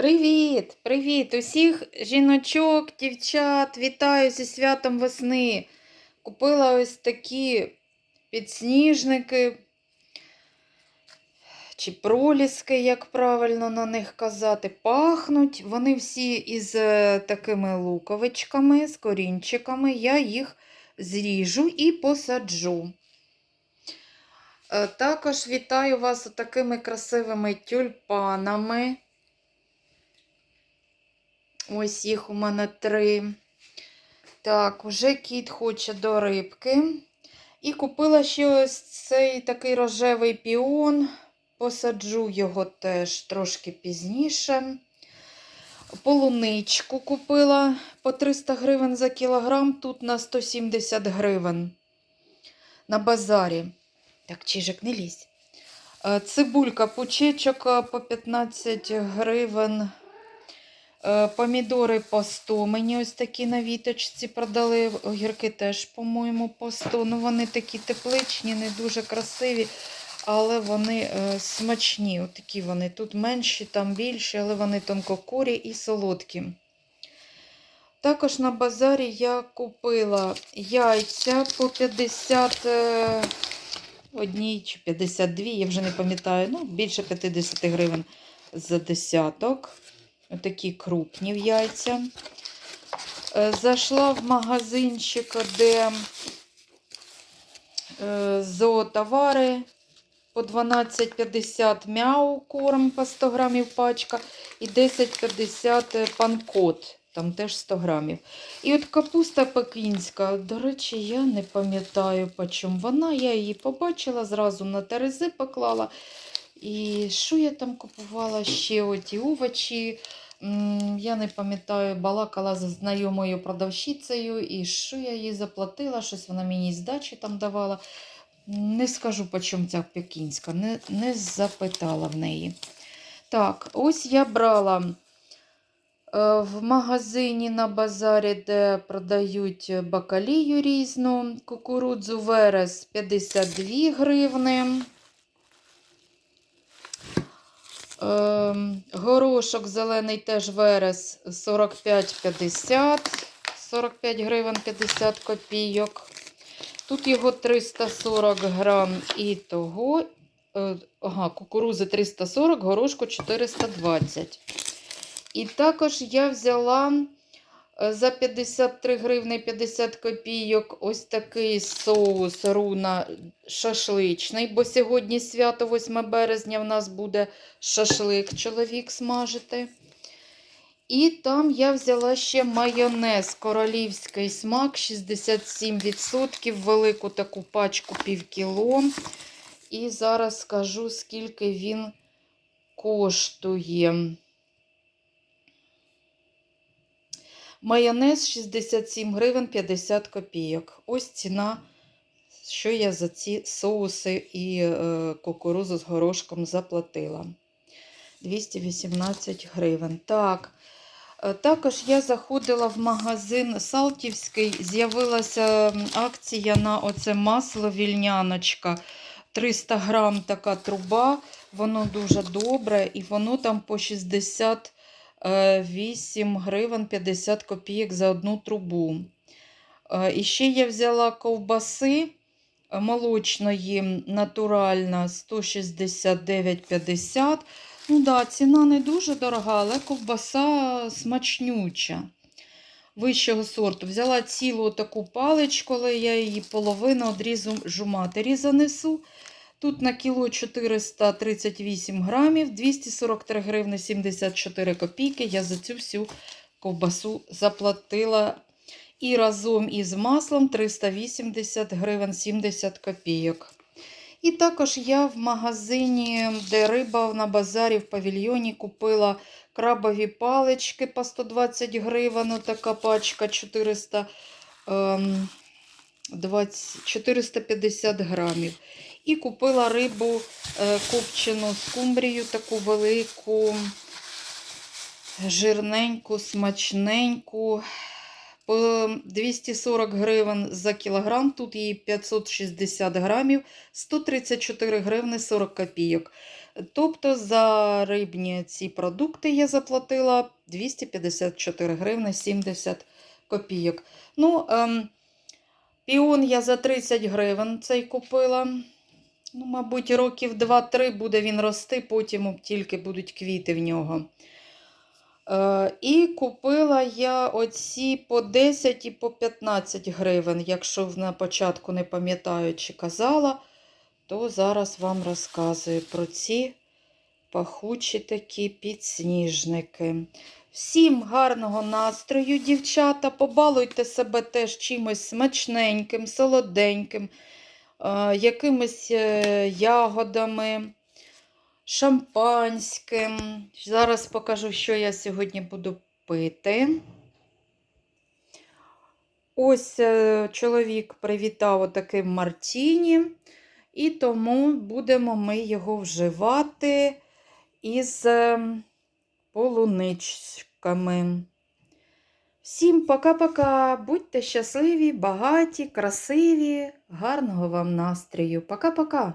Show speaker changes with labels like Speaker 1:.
Speaker 1: Привіт! Привіт! Усіх жіночок, дівчат, вітаю зі святом весни. Купила ось такі підсніжники чи проліски, як правильно на них казати. Пахнуть. Вони всі із е, такими луковичками, з корінчиками. Я їх зріжу і посаджу. Е, Також вітаю вас такими красивими тюльпанами. Ось їх у мене три. Так, уже кіт хоче до рибки. І купила ще ось цей такий рожевий піон. Посаджу його теж трошки пізніше. Полуничку купила по 300 гривень за кілограм, тут на 170 гривень на базарі. Так, чижик, не лізь. Е, Цибулька, пучечок е, по 15 гривень. Е, Помідори по 100. Мені ось такі на віточці продали. Огірки теж, по-моєму, по 100. Ну, вони такі тепличні, не дуже красиві, але вони е, смачні. Отакі вони. Тут менші, там більші, але вони тонкокурі і солодкі. Також на базарі я купила яйця по 50 е, одній чи 52, я вже не пам'ятаю, ну, більше 50 гривень за десяток. Отакі крупні в яйця. Е, Зайшла в магазинчик, де е, зоотовари по 12,50 мяу корм по 100 грамів пачка і 10,50 панкот, там теж 100 грамів. І от капуста пекінська, до речі, я не пам'ятаю по чому вона. Я її побачила, зразу на терези поклала. І що я там купувала ще оті овочі. Я не пам'ятаю, балакала з знайомою продавщицею, і що я їй заплатила, щось вона мені здачі там давала. Не скажу, по чому ця пекінська, не, не запитала в неї. Так, ось я брала е, в магазині на базарі, де продають бакалію різну, кукурудзу верес 52 гривни. Ем, горошок зелений теж верес 45,50, 45 гривень 50 копійок. Тут його 340 грам і того. е, Ага, кукурузи 340, горошку 420. І також я взяла за 53 гривни 50 копійок ось такий соус руна шашличний, бо сьогодні свято 8 березня в нас буде шашлик чоловік смажити. І там я взяла ще майонез королівський смак 67%, велику таку пачку пів кіло. І зараз скажу, скільки він коштує. Майонез 67 гривень 50 копійок. Ось ціна, що я за ці соуси і е, кукурузу з горошком заплатила. 218 гривень. Так. Е, Також я заходила в магазин Салтівський, з'явилася акція на оце масло вільняночка. 300 грам така труба, воно дуже добре, і воно там по 68 гривень 50 копійок за одну трубу. Е, І ще я взяла ковбаси е, молочної натуральна 169,50. Ну да, ціна не дуже дорога, але ковбаса смачнюча. Вищого сорту. Взяла цілу таку паличку, але я її половину одрізу матері занесу. Тут на кіло 438 грамів, 243 гривни 74 копійки. Я за цю всю ковбасу заплатила. І разом із маслом 380 гривень 70 копійок. І також я в магазині, де риба на базарі в павільйоні купила крабові палички по 120 гривень. Така пачка 400, ем, 20, 450 грамів. І купила рибу е, копчену скумбрію, таку велику, жирненьку, смачненьку. По 240 гривень за кілограм, тут її 560 грамів, 134 гривни 40 копійок. Тобто за рибні ці продукти я заплатила 254 гривни 70 копійок. Ну, ем, піон я за 30 гривень цей купила. Ну, мабуть, років 2-3 буде він рости, потім тільки будуть квіти в нього. Е, і купила я оці по 10 і по 15 гривень. Якщо на початку не пам'ятаю, чи казала, то зараз вам розказую про ці пахучі такі підсніжники. Всім гарного настрою, дівчата. Побалуйте себе теж чимось смачненьким, солоденьким, якимись е, ягодами, шампанським. Зараз покажу, що я сьогодні буду пити. Ось е, чоловік привітав отаким Мартіні, і тому будемо ми його вживати із е, полуничками. Всім пока-пока. Будьте щасливі, багаті, красиві, гарного вам настрою. Пока-пока.